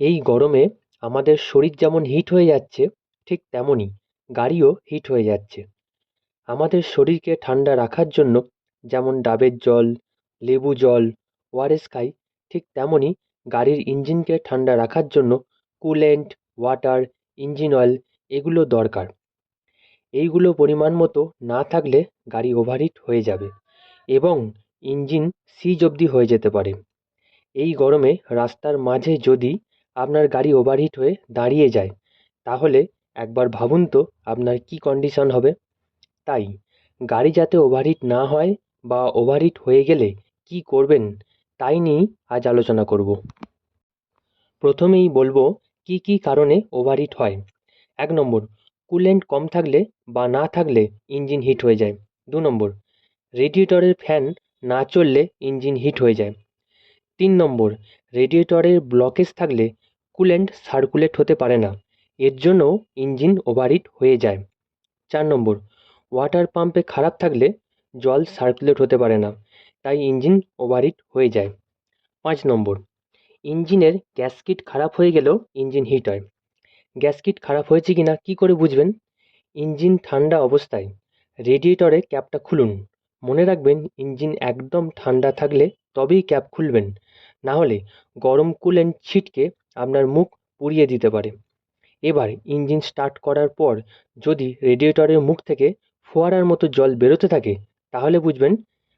এই গরমে আমাদের শরীর যেমন হিট হয়ে যাচ্ছে, ঠিক তেমনই গাড়িও হিট হয়ে যাচ্ছে। আমাদের শরীরকে ঠান্ডা রাখার জন্য যেমন ডাবের জল, লেবু জল ওআরএস খাই ঠিক তেমনই গাড়ির ইঞ্জিনকে ঠান্ডা রাখার জন্য কুলেন্ট ওয়াটার ইঞ্জিন অয়েল এগুলো দরকার। এইগুলো পরিমাণ মতো না থাকলে গাড়ি ওভারহিট হয়ে যাবে এবং ইঞ্জিন সিজ অবধি হয়ে যেতে পারে। এই গরমে রাস্তার মাঝে যদি আপনার গাড়ি ওভারহিট হয়ে দাঁড়িয়ে যায়, তাহলে একবার ভাবুন তো আপনার কী কন্ডিশন হবে। তাই, গাড়ি যাতে ওভারহিট না হয় বা ওভারহিট হয়ে গেলে কী করবেন, তাই নিয়েই আজ আলোচনা করব। প্রথমেই বলব কী কী কারণে ওভারহিট হয়। এক নম্বর কুলেন্ট কম থাকলে বা না থাকলে ইঞ্জিন হিট হয়ে যায়। দু নম্বর রেডিয়েটরের ফ্যান না চললে ইঞ্জিন হিট হয়ে যায়। তিন নম্বর রেডিয়েটরের ব্লকেজ থাকলে কুলেন্ট সার্কুলেট হতে পারে না। এর জন্য ইঞ্জিন ওভারহিট হয়ে যায়। চার নম্বর ওয়াটার পাম্পে খারাপ থাকলে জল সার্কুলেট হতে পারে না, তাই ইঞ্জিন ওভারহিট হয়ে যায়। পাঁচ নম্বর, ইঞ্জিনের গ্যাসকিট খারাপ হয়ে গেলেও ইঞ্জিন হিট হয়। গ্যাসকিট খারাপ হয়েছে কি না কী করে বুঝবেন? ইঞ্জিন ঠান্ডা অবস্থায় রেডিয়েটরে ক্যাপটা খুলুন। মনে রাখবেন, ইঞ্জিন একদম ঠান্ডা থাকলে তবেই ক্যাপ খুলবেন। না হলে গরম কুলেন্ট ছিটকে আপনার মুখ পুড়িয়ে দিতে পারে। এবার ইঞ্জিন স্টার্ট করার পর যদি রেডিয়েটরের মুখ থেকে ফোয়ারার মতো জল বেরোতে থাকে, তাহলে বুঝবেন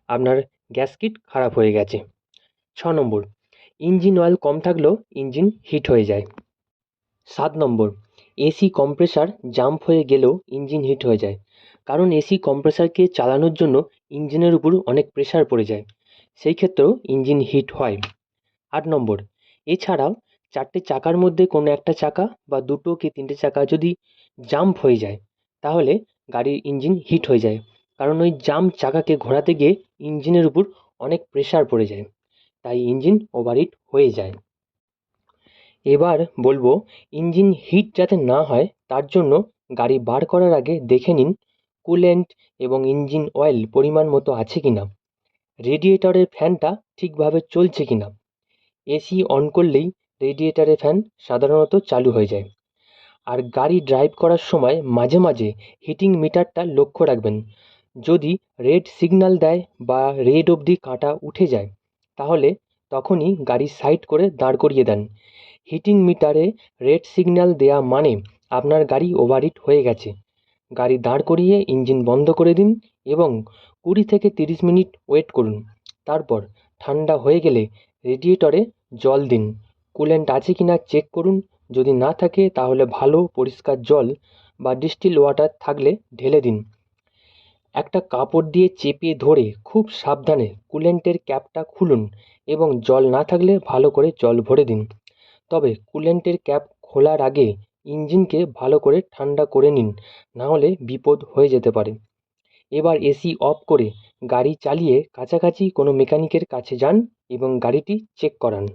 আপনার গ্যাস কিট খারাপ হয়ে গেছে। ছ নম্বর, ইঞ্জিন অয়েল কম থাকলেও ইঞ্জিন হিট হয়ে যায়। সাত নম্বর এসি কম্প্রেসার জাম্প হয়ে গেলেও ইঞ্জিন হিট হয়ে যায়। কারণ এসি কম্প্রেসারকে চালানোর জন্য ইঞ্জিনের উপর অনেক প্রেশার পড়ে যায়। সেই ক্ষেত্রেও ইঞ্জিন হিট হয়। আট নম্বর, এছাড়াও চারটে চাকার মধ্যে কোনো একটা চাকা বা দুটো কি তিনটে চাকা যদি জাম্প হয়ে যায়, তাহলে গাড়ির ইঞ্জিন হিট হয়ে যায়। কারণ ওই জাম্প চাকাকে ঘোরাতে গিয়ে ইঞ্জিনের উপর অনেক প্রেশার পড়ে যায়, তাই ইঞ্জিন ওভারহিট হয়ে যায়। এবার বলব ইঞ্জিন হিট যাতে না হয়, তার জন্য গাড়ি বার করার আগে দেখে নিন কুলেন্ট এবং ইঞ্জিন অয়েল পরিমাণ মতো আছে কি না রেডিয়েটরের ফ্যানটা ঠিকভাবে চলছে কি না এসি অন করলেই রেডিয়েটরের ফ্যান সাধারণত চালু হয়ে যায়। আর গাড়ি ড্রাইভ করার সময় মাঝে মাঝে হিটিং মিটারটা লক্ষ্য রাখবেন। যদি রেড সিগন্যাল দেয় বা রেড অবধি কাঁটা উঠে যায়, তাহলে তখনই গাড়ি সাইড করে দাঁড় করিয়ে দেন। হিটিং মিটারে রেড সিগন্যাল দেওয়া মানে আপনার গাড়ি ওভারহিট হয়ে গেছে। গাড়ি দাঁড় করিয়ে ইঞ্জিন বন্ধ করে দিন এবং কুড়ি থেকে তিরিশ মিনিট ওয়েট করুন। তারপর ঠান্ডা হয়ে গেলে রেডিয়েটরে জল দিন। কুলেন্ট আছে কি না চেক করুন। যদি না থাকে, তাহলে ভালো পরিষ্কার জল বা ডিস্টিল ওয়াটার থাকলে ঢেলে দিন। একটা কাপড় দিয়ে চেপে ধরে খুব সাবধানে কুলেন্টের ক্যাপটা খুলুন এবং জল না থাকলে ভালো করে জল ভরে দিন। তবে কুলেন্টের ক্যাপ খোলার আগে ইঞ্জিনকে ভালো করে ঠান্ডা করে নিন নাহলে বিপদ হয়ে যেতে পারে। এবার এসি অফ করে গাড়ি চালিয়ে কাছাকাছি কোনো মেকানিকের কাছে যান এবং গাড়িটি চেক করান।